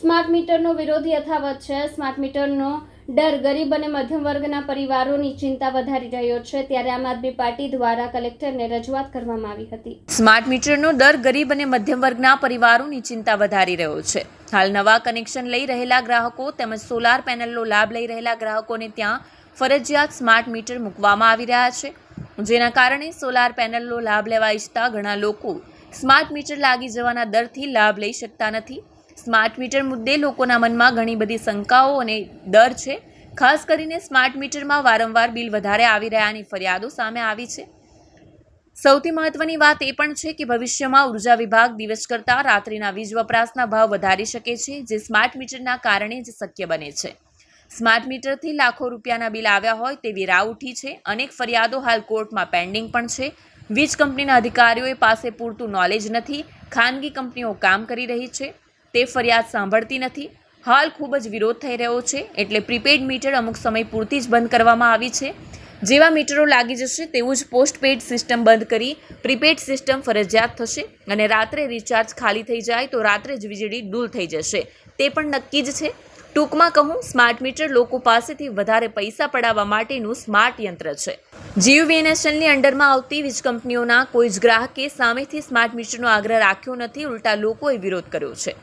Smart મીટરનો વિરોધ યથાવત છે. સ્માર્ટ મીટરનો ડર ગરીબ અને મધ્યમ વર્ગના પરિવારોની ચિંતા વધારી રહ્યો છે. ત્યારે આમ આદમી પાર્ટી દ્વારા કલેક્ટરને રજૂઆત કરવામાં આવી હતી. સ્માર્ટ મીટરનો દર ગરીબ અને મધ્યમ વર્ગના પરિવારોની ચિંતા વધારી રહ્યો છે. હાલ નવા કનેક્શન લઈ રહેલા ગ્રાહકો તેમજ સોલાર પેનલનો લાભ લઈ રહેલા ગ્રાહકોને ત્યાં ફરજિયાત સ્માર્ટ મીટર મૂકવામાં આવી રહ્યા છે. જેના કારણે સોલાર પેનલનો લાભ લેવા ઈચ્છતા ઘણા લોકો સ્માર્ટ મીટર લાગી જવાના દરથી લાભ લઈ શકતા નથી. સ્માર્ટ મીટર મુદ્દે લોકોના મનમાં ઘણી બધી શંકાઓ અને ડર છે. ખાસ કરીને સ્માર્ટ મીટરમાં વારંવાર બિલ વધારે આવી રહ્યાની ફરિયાદો સામે આવી છે. સૌથી મહત્વની વાત એ પણ છે કે ભવિષ્યમાં ઊર્જા વિભાગ દિવસ કરતાં રાત્રિના વીજ વપરાશના ભાવ વધારી શકે છે, જે સ્માર્ટ મીટરના કારણે જ શક્ય બને છે. સ્માર્ટ મીટરથી લાખો રૂપિયાના બિલ આવ્યા હોય તેવી રાહ ઉઠી છે. અનેક ફરિયાદો હાલ કોર્ટમાં પેન્ડિંગ પણ છે. વીજ કંપનીના અધિકારીઓએ પાસે પૂરતું નોલેજ નથી. ખાનગી કંપનીઓ કામ કરી રહી છે. તે ફરિયાદ સાંભળતી નથી. હાલ ખૂબ જ વિરોધ થઈ રહ્યો છે, એટલે પ્રીપેડ મીટર અમુક સમય પૂરતી જ બંધ કરવામાં આવી છે. જેવા મીટરો લાગી જશે, તેવું જ પોસ્ટપેડ સિસ્ટમ બંધ કરી પ્રીપેડ સિસ્ટમ ફરજિયાત થશે અને રાત્રે રિચાર્જ ખાલી થઈ જાય તો રાત્રે જ વીજળી ડૂલ થઈ જશે. તે પણ નક્કી જ છે. ટૂંકમાં કહું, સ્માર્ટ મીટર લોકો પાસેથી વધારે પૈસા પડાવવા માટેનું સ્માર્ટ યંત્ર છે. જીઓ વીએનએસએલની અંડરમાં આવતી વીજ કંપનીઓના કોઈ જ ગ્રાહકે સામેથી સ્માર્ટ મીટરનો આગ્રહ રાખ્યો નથી, ઉલટા લોકોએ વિરોધ કર્યો છે.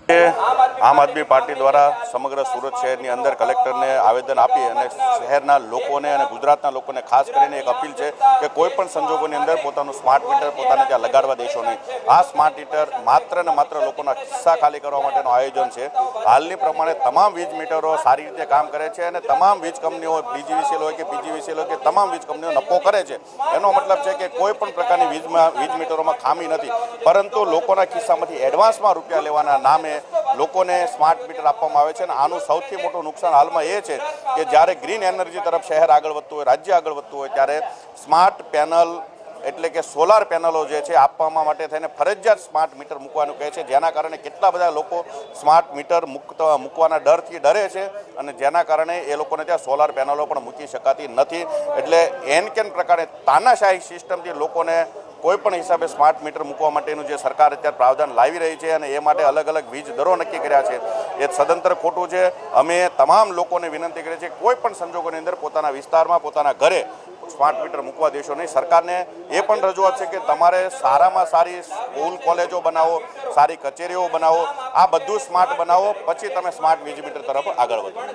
આમ આદમી પાર્ટી દ્વારા સમગ્ર સુરત શહેરની અંદર કલેક્ટરને આવેદન આપી અને શહેરના લોકોને અને ગુજરાતના લોકોને ખાસ કરીને એક અપીલ છે કે કોઈ પણ સંજોગોની અંદર પોતાનું સ્માર્ટ મીટર પોતાને ત્યાં લગાડવા દેશો નહીં. આ સ્માર્ટ મીટર માત્ર ને માત્ર લોકોના ખિસ્સા ખાલી કરવા માટેનું આયોજન છે. હાલની પ્રમાણે તમામ વીજ મીટરો સારી રીતે કામ કરે છે અને તમામ વીજ કંપનીઓ બીજીવીસીએલ હોય કે પીજીવીસીએલ હોય કે તમામ વીજ કંપનીઓ નફો કરે છે. એનો મતલબ છે કે કોઈ પણ પ્રકારની વીજમાં, વીજ મીટરોમાં ખામી નથી. પરંતુ લોકોના ખિસ્સામાંથી એડવાન્સમાં રૂપિયા લેવાના નામે લોકોને સ્માર્ટ મીટર આપવામાં આવે છે અને આનું સૌથી મોટું નુકસાન હાલમાં એ છે કે જ્યારે ગ્રીન એનર્જી તરફ શહેર આગળ વધતું હોય, રાજ્ય આગળ વધતું હોય, ત્યારે સ્માર્ટ પેનલ એટલે કે સોલાર પેનલો જે છે, આપવામાં માટે થઈને ફરજિયાત સ્માર્ટ મીટર મૂકવાનું કહે છે. જેના કારણે કેટલા બધા લોકો સ્માર્ટ મીટર મૂકતા, મૂકવાના ડરથી ડરે છે અને જેના કારણે એ લોકોને ત્યાં સોલાર પેનલો પણ મૂકી શકાતી નથી. એટલે એન કેન પ્રકારે તાનાશાહી સિસ્ટમથી લોકોને કોઈ પણ હિસાબે સ્માર્ટ મીટર મૂકવા માટેનું જે સરકાર અત્યારે પ્રાવધાન લાવી રહી છે અને એ માટે અલગ અલગ વીજ દરો નક્કી કર્યા છે. એ સદંતર ખોટું છે. અમે તમામ લોકોને વિનંતી કરીએ છીએ કોઈ પણ સંજોગોની અંદર પોતાના વિસ્તારમાં, પોતાના ઘરે સ્માર્ટ મીટર મૂકવા દેશો નહીં. સરકારને એ પણ રજૂઆત છે કે તમારે સારામાં સારી સ્કૂલ, કોલેજો બનાવો, સારી કચેરીઓ બનાવો. આ બધું સ્માર્ટ બનાવો. પછી તમે સ્માર્ટ વીજ મીટર તરફ આગળ વધો.